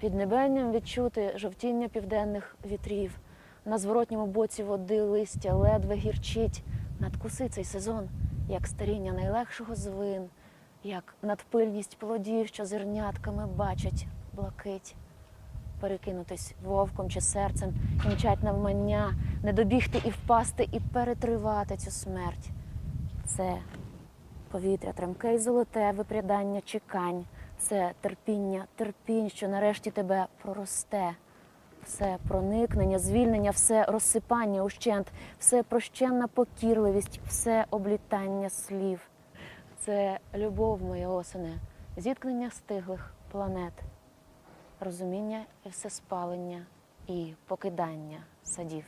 Під небенням відчути жовтіння південних вітрів. На зворотньому боці води листя ледве гірчить. Надкуси цей сезон, як старіння найлегшого звин, як надпильність плодів, що зернятками бачать блакить. Перекинутись вовком чи серцем, мчать навмання, не добігти і впасти, і перетривати цю смерть. Це повітря тремке й золоте випрядання чекань. Це терпіння, терпінь, що нарешті тебе проросте. Все проникнення, звільнення, все розсипання ущент, все прощенна покірливість, все облітання слів. Це любов, моя осене, зіткнення стиглих планет, розуміння і всеспалення і покидання садів.